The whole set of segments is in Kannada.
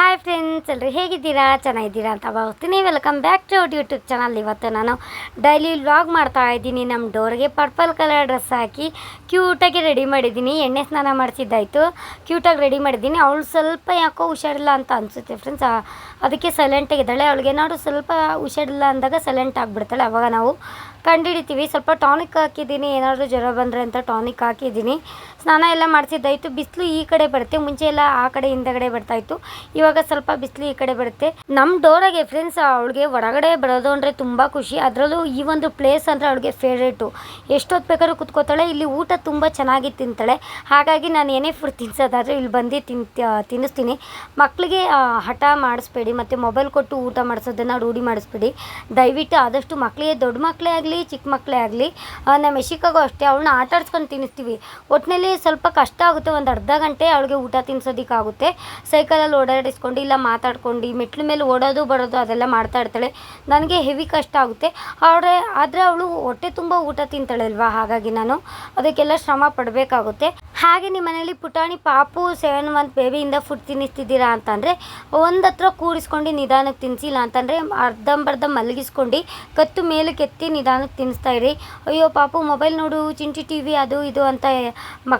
ಹಾಯ್ ಫ್ರೆಂಡ್ಸ್ ಎಲ್ಲರೂ ಹೇಗಿದ್ದೀರಾ? ಚೆನ್ನಾಗಿದ್ದೀರಾ ಅಂತ ಭಾವಿಸ್ತೀನಿ. Welcome back to our YouTube channel ಇವತ್ತು ನಾನು ಡೈಲಿ ವ್ಲಾಗ್ ಮಾಡ್ತಾ ಇದ್ದೀನಿ. ನಮ್ಮ ಡೋರ್ಗೆ ಪರ್ಪಲ್ ಕಲರ್ ಡ್ರೆಸ್ ಹಾಕಿ ಕ್ಯೂಟಾಗಿ ರೆಡಿ ಮಾಡಿದ್ದೀನಿ. ಎಣ್ಣೆ ಸ್ನಾನ ಮಾಡಿಸಿದ್ದಾಯಿತು. ಕ್ಯೂಟಾಗಿ ರೆಡಿ ಮಾಡಿದ್ದೀನಿ. ಅವಳು ಸ್ವಲ್ಪ ಯಾಕೋ ಹುಷಾರಿಲ್ಲ ಅಂತ ಅನಿಸುತ್ತೆ ಫ್ರೆಂಡ್ಸ್ ಅದಕ್ಕೆ ಸೈಲೆಂಟಾಗಿದ್ದಾಳೆ ಅವಳಿಗೆ ಏನಾದ್ರು ಸ್ವಲ್ಪ ಹುಷಾರಿಲ್ಲ ಅಂದಾಗ ಸೈಲೆಂಟ್ ಆಗಿಬಿಡ್ತಾಳೆ. ಅವಾಗ ನಾವು ಕಂಡುಹಿಡಿತೀವಿ ಸ್ವಲ್ಪ ಟಾನಿಕ್ ಹಾಕಿದ್ದೀನಿ. ಏನಾದರೂ ಜ್ವರ ಬಂದರೆ ಅಂತ ಟಾನಿಕ್ ಹಾಕಿದ್ದೀನಿ. ಸ್ನಾನ ಎಲ್ಲ ಮಾಡಿಸಿದ್ದಾಯಿತು ಬಿಸಿಲು ಈ ಕಡೆ ಬರುತ್ತೆ, ಮುಂಚೆ ಎಲ್ಲ ಆ ಕಡೆ ಹಿಂದಗಡೆ ಬರ್ತಾಯಿತ್ತು ಇವಾಗ ಸ್ವಲ್ಪ ಬಿಸಿಲು ಈ ಕಡೆ ಬರುತ್ತೆ. ನಮ್ಮ ಡೋರಾಗೆ ಫ್ರೆಂಡ್ಸ್ ಅವಳಿಗೆ ಹೊರಗಡೆ ಬರೋದು ಅಂದರೆ ತುಂಬ ಖುಷಿ. ಅದರಲ್ಲೂ ಈ ಒಂದು ಪ್ಲೇಸ್ ಅಂದರೆ ಅವಳಿಗೆ ಫೇವ್ರೇಟು ಎಷ್ಟೊತ್ತು ಬೇಕಾದ್ರೂ ಕುತ್ಕೋತಾಳೆ, ಇಲ್ಲಿ ಊಟ ತುಂಬ ಚೆನ್ನಾಗಿ ತಿಂತಾಳೆ. ಹಾಗಾಗಿ ನಾನು ಏನೇ ಫುಡ್ ತಿನ್ಸೋದಾದ್ರೆ ಇಲ್ಲಿ ಬಂದು ತಿನ್ ತಿನ್ನಿಸ್ತೀನಿ. ಮಕ್ಕಳಿಗೆ ಹಠ ಮಾಡಿಸ್ಬೇಡಿ, ಮತ್ತು ಮೊಬೈಲ್ ಕೊಟ್ಟು ಊಟ ಮಾಡಿಸೋದನ್ನು ರೂಢಿ ಮಾಡಿಸ್ಬೇಡಿ. ದಯವಿಟ್ಟು ಆದಷ್ಟು ಮಕ್ಕಳಿಗೆ ದೊಡ್ಡ ಮಕ್ಕಳೇ ಆಗಲಿ, ಚಿಕ್ಕ ಮಕ್ಕಳೇ ಆಗಲಿ ನಮ್ಮ ಯಶಿಕಾಗೂ ಅಷ್ಟೇ, ಅವಳನ್ನ ಆಟ ಆಡ್ಸ್ಕೊಂಡು ತಿನ್ನಿಸ್ತೀವಿ. ಒಟ್ಟಿನಲ್ಲಿ ಸ್ವಲ್ಪ ಕಷ್ಟ ಆಗುತ್ತೆ, ಒಂದು ಅರ್ಧ ಗಂಟೆ ಅವಳಿಗೆ ಊಟ ತಿನ್ಸೋದಕ್ಕಾಗುತ್ತೆ ಸೈಕಲಲ್ಲಿ ಓಡಾಡಿಸ್ಕೊಂಡು ಇಲ್ಲ ಮಾತಾಡ್ಕೊಂಡು, ಮೆಟ್ಲ ಮೇಲೆ ಓಡೋದು ಬರೋದು ಅದೆಲ್ಲ ಮಾಡ್ತಾ ಇರ್ತಾಳೆ. ನನಗೆ ಹೆವಿ ಕಷ್ಟ ಆಗುತ್ತೆ. ಆದರೆ ಆದರೆ ಅವಳು ಹೊಟ್ಟೆ ತುಂಬ ಊಟ ತಿಂತಾಳೆ ಅಲ್ವಾ ಹಾಗಾಗಿ ನಾನು ಅದಕ್ಕೆಲ್ಲ ಶ್ರಮ ಪಡಬೇಕಾಗುತ್ತೆ. ಹಾಗೆ ನಿಮ್ಮ ಮನೇಲಿ ಪುಟಾಣಿ ಪಾಪು ಸೆವೆನ್ ಮಂತ್ ಬೇಬಿಯಿಂದ ಫುಡ್ ತಿನ್ನಿಸ್ತಿದ್ದೀರಾ ಅಂತಂದರೆ, ಒಂದು ಹತ್ರ ಕೂರಿಸ್ಕೊಂಡು ನಿಧಾನಕ್ಕೆ ತಿನ್ನಿಸಿಲ್ಲ ಅಂತಂದರೆ ಅರ್ಧಂಬರ್ಧ ಮಲಗಿಸ್ಕೊಂಡು ಕತ್ತು ಮೇಲಕ್ಕೆ ಎತ್ತಿ ನಿಧಾನಕ್ಕೆ ತಿನ್ನಿಸ್ತಾ ಇರಿ. ಅಯ್ಯೋ ಪಾಪು, ಮೊಬೈಲ್ ನೋಡು ಚಿಂಟಿ ಟಿ ವಿ ಅದು ಇದು ಅಂತ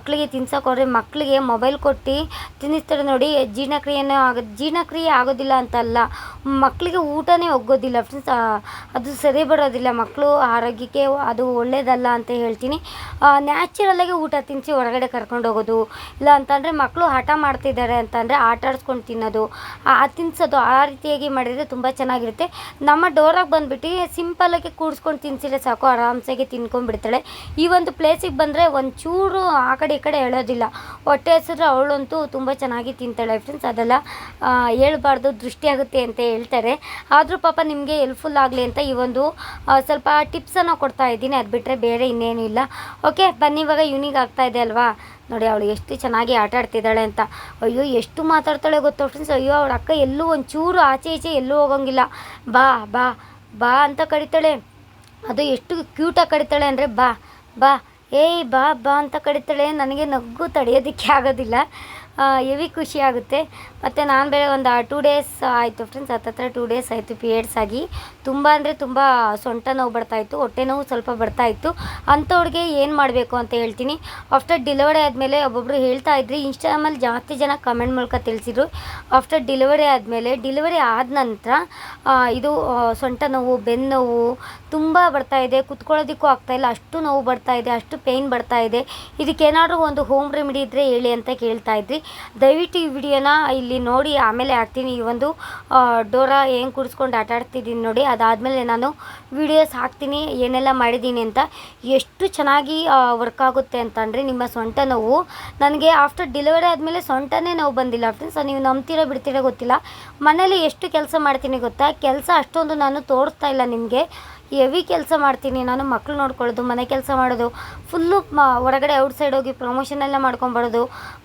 ಮಕ್ಕಳಿಗೆ ತಿನ್ಸೋಕೋದ್ರೆ ಮಕ್ಕಳಿಗೆ ಮೊಬೈಲ್ ಕೊಟ್ಟು ತಿನ್ನಿಸ್ತಾರೆ ನೋಡಿ, ಜೀರ್ಣಕ್ರಿಯೆನೂ ಆಗ, ಜೀರ್ಣಕ್ರಿಯೆ ಆಗೋದಿಲ್ಲ ಅಂತಲ್ಲ. ಮಕ್ಕಳಿಗೆ ಊಟನೇ ಒಗ್ಗೋದಿಲ್ಲ ಫ್ರೆಂಡ್ಸ್ ಅದು ಸರಿ ಬರೋದಿಲ್ಲ. ಮಕ್ಕಳು ಆರೋಗ್ಯಕ್ಕೆ ಅದು ಒಳ್ಳೆಯದಲ್ಲ ಅಂತ ಹೇಳ್ತೀನಿ. ನ್ಯಾಚುರಲಾಗಿ ಊಟ ತಿನ್ನಿಸಿ ಹೊರಗಡೆ ಕರ್ಕೊಂಡು ಹೋಗೋದು. ಇಲ್ಲ ಅಂತಂದರೆ ಮಕ್ಕಳು ಹಠ ಮಾಡ್ತಿದ್ದಾರೆ ಅಂತಂದರೆ ಆಟ ಆಡಿಸ್ಕೊಂಡು ತಿನ್ನೋದು. ಆ ತಿನ್ಸೋದು ಆ ರೀತಿಯಾಗಿ ಮಾಡಿದರೆ ತುಂಬ ಚೆನ್ನಾಗಿರುತ್ತೆ. ನಮ್ಮ ಡೋರಾಗೆ ಬಂದುಬಿಟ್ಟು ಸಿಂಪಲ್ಲಾಗಿ ಕೂಡಿಸ್ಕೊಂಡು ತಿನ್ಸಿದ್ರೆ ಸಾಕು. ಆರಾಮ್ಸಾಗಿ ತಿನ್ಕೊಂಡ್ಬಿಡ್ತಾಳೆ. ಈ ಒಂದು ಪ್ಲೇಸಿಗೆ ಬಂದರೆ ಒಂಚೂರು ಆ ಈ ಕಡೆ ಹೇಳೋದಿಲ್ಲ. ಹೊಟ್ಟೆ ಹಸಿದ್ರೆ ಅವಳಂತೂ ತುಂಬ ಚೆನ್ನಾಗಿ ತಿಂತಾಳೆ ಫ್ರೆಂಡ್ಸ್ ಅದೆಲ್ಲ ಹೇಳಬಾರ್ದು ಹೇಳ್ಬಾರ್ದು, ದೃಷ್ಟಿ ಆಗುತ್ತೆ ಅಂತ ಹೇಳ್ತಾರೆ. ಆದರೂ ಪಾಪ ನಿಮಗೆ ಹೆಲ್ಪ್ಫುಲ್ ಆಗಲಿ ಅಂತ ಈ ಒಂದು ಸ್ವಲ್ಪ ಟಿಪ್ಸನ್ನು ಕೊಡ್ತಾ ಇದ್ದೀನಿ. ಅದು ಬಿಟ್ಟರೆ ಬೇರೆ ಇನ್ನೇನು ಇಲ್ಲ. ಓಕೆ ಬನ್ನಿ, ಇವಾಗ ಯೂನಿಕ್ ಆಗ್ತಾ ಇದೆ ಅಲ್ವಾ? ನೋಡಿ, ಅವಳು ಎಷ್ಟು ಚೆನ್ನಾಗಿ ಆಟ ಆಡ್ತಿದ್ದಾಳೆ ಅಂತ. ಅಯ್ಯೋ, ಎಷ್ಟು ಮಾತಾಡ್ತಾಳೆ ಗೊತ್ತೋ ಫ್ರೆಂಡ್ಸ್ ಅಯ್ಯೋ, ಅವಳ ಅಕ್ಕ ಎಲ್ಲೂ ಒಂಚೂರು ಆಚೆ ಈಚೆ ಎಲ್ಲೂ ಹೋಗಂಗಿಲ್ಲ. ಬಾ ಬಾ ಬಾ ಅಂತ ಕರಿತಾಳೆ. ಅದು ಎಷ್ಟು ಕ್ಯೂಟಾಗಿ ಕಡಿತಾಳೆ ಅಂದರೆ ಬಾ ಬಾ. ಏಯ್ ಬಾ ಬಾ ಅಂತ ಕಡಿತಾಳೆ ನನಗೆ ನಗು ತಡೆಯೋದಕ್ಕೆ ಆಗೋದಿಲ್ಲ. ಹೆವಿ ಖುಷಿ ಆಗುತ್ತೆ. ಮತ್ತು ನಾನು ಬೇರೆ ಒಂದು ಟೂ ಡೇಸ್ ಆಯಿತು ಫ್ರೆಂಡ್ಸ್ ಹತ್ತತ್ರ ಟೂ ಡೇಸ್ ಆಯಿತು ಪಿರಿಯಡ್ಸ್ ಆಗಿ. ತುಂಬ ಅಂದರೆ ತುಂಬ ಸೊಂಟ ನೋವು ಬರ್ತಾಯಿತ್ತು ಹೊಟ್ಟೆ ನೋವು ಸ್ವಲ್ಪ ಬರ್ತಾಯಿತ್ತು ಅಂಥವ್ರಿಗೆ ಏನು ಮಾಡಬೇಕು ಅಂತ ಹೇಳ್ತೀನಿ. ಆಫ್ಟರ್ ಡಿಲಿವರಿ ಆದಮೇಲೆ ಒಬ್ಬೊಬ್ಬರು ಹೇಳ್ತಾ ಇದ್ರಿ. ಇನ್ಸ್ಟಾಗ್ರಾಮಲ್ಲಿ ಜಾಸ್ತಿ ಜನ ಕಮೆಂಟ್ ಮೂಲಕ ತಿಳಿಸಿದ್ರು. ಆಫ್ಟರ್ ಡಿಲಿವರಿ ಆದಮೇಲೆ ಡಿಲಿವರಿ ಆದ ನಂತರ ಇದು ಸೊಂಟ ನೋವು, ಬೆನ್ನು ನೋವು ತುಂಬ ಬರ್ತಾ ಇದೆ, ಕುತ್ಕೊಳ್ಳೋದಕ್ಕೂ ಆಗ್ತಾ ಇಲ್ಲ, ಅಷ್ಟು ನೋವು ಬರ್ತಾ ಇದೆ, ಅಷ್ಟು ಪೇಯ್ನ್ ಬರ್ತಾ ಇದೆ. ಇದಕ್ಕೇನಾದರೂ ಒಂದು ಹೋಮ್ ರೆಮಿಡಿ ಇದ್ದರೆ ಹೇಳಿ ಅಂತ ಕೇಳ್ತಾ ಇದ್ರಿ. ದಯವಿಟ್ಟು ಈ ವಿಡಿಯೋನ ಇಲ್ಲಿ ನೋಡಿ, ಆಮೇಲೆ ಹಾಕ್ತೀನಿ. ಈ ಒಂದು ಡೋರ ಹೆಂಗೆ ಕೂಡಿಸ್ಕೊಂಡು ಆಟ ಆಡ್ತಿದ್ದೀನಿ ನೋಡಿ, ಅದಾದಮೇಲೆ ನಾನು ವಿಡಿಯೋಸ್ ಹಾಕ್ತೀನಿ, ಏನೆಲ್ಲ ಮಾಡಿದ್ದೀನಿ ಅಂತ. ಎಷ್ಟು ಚೆನ್ನಾಗಿ ವರ್ಕ್ ಆಗುತ್ತೆ ಅಂತಂದರೆ ನಿಮ್ಮ ಸೊಂಟ ನೋವು. ನನಗೆ ಆಫ್ಟರ್ ಡೆಲಿವರಿ ಆದಮೇಲೆ ಸೊಂಟನೇ ನೋವು ಬಂದಿಲ್ಲ ಫ್ರೆಂಡ್ಸ್ ನೀವು ನಂಬ್ತೀರೋ ಬಿಡ್ತೀರೋ ಗೊತ್ತಿಲ್ಲ. ಮನೇಲಿ ಎಷ್ಟು ಕೆಲಸ ಮಾಡ್ತೀನಿ ಗೊತ್ತಾ? ಕೆಲಸ ಅಷ್ಟೊಂದು ನಾನು ತೋರಿಸ್ತಾ ಇಲ್ಲ ನಿಮಗೆ. ಹೆವಿ ಕೆಲಸ ಮಾಡ್ತೀನಿ. ನಾನು ಮಕ್ಳು ನೋಡ್ಕೊಳ್ಳೋದು, ಮನೆ ಕೆಲಸ ಮಾಡೋದು ಫುಲ್ಲು ಹೊರಗಡೆ ಔಟ್ ಸೈಡ್ ಹೋಗಿ ಪ್ರಮೋಷನ್ ಎಲ್ಲ ಮಾಡ್ಕೊಂಬರೋದು,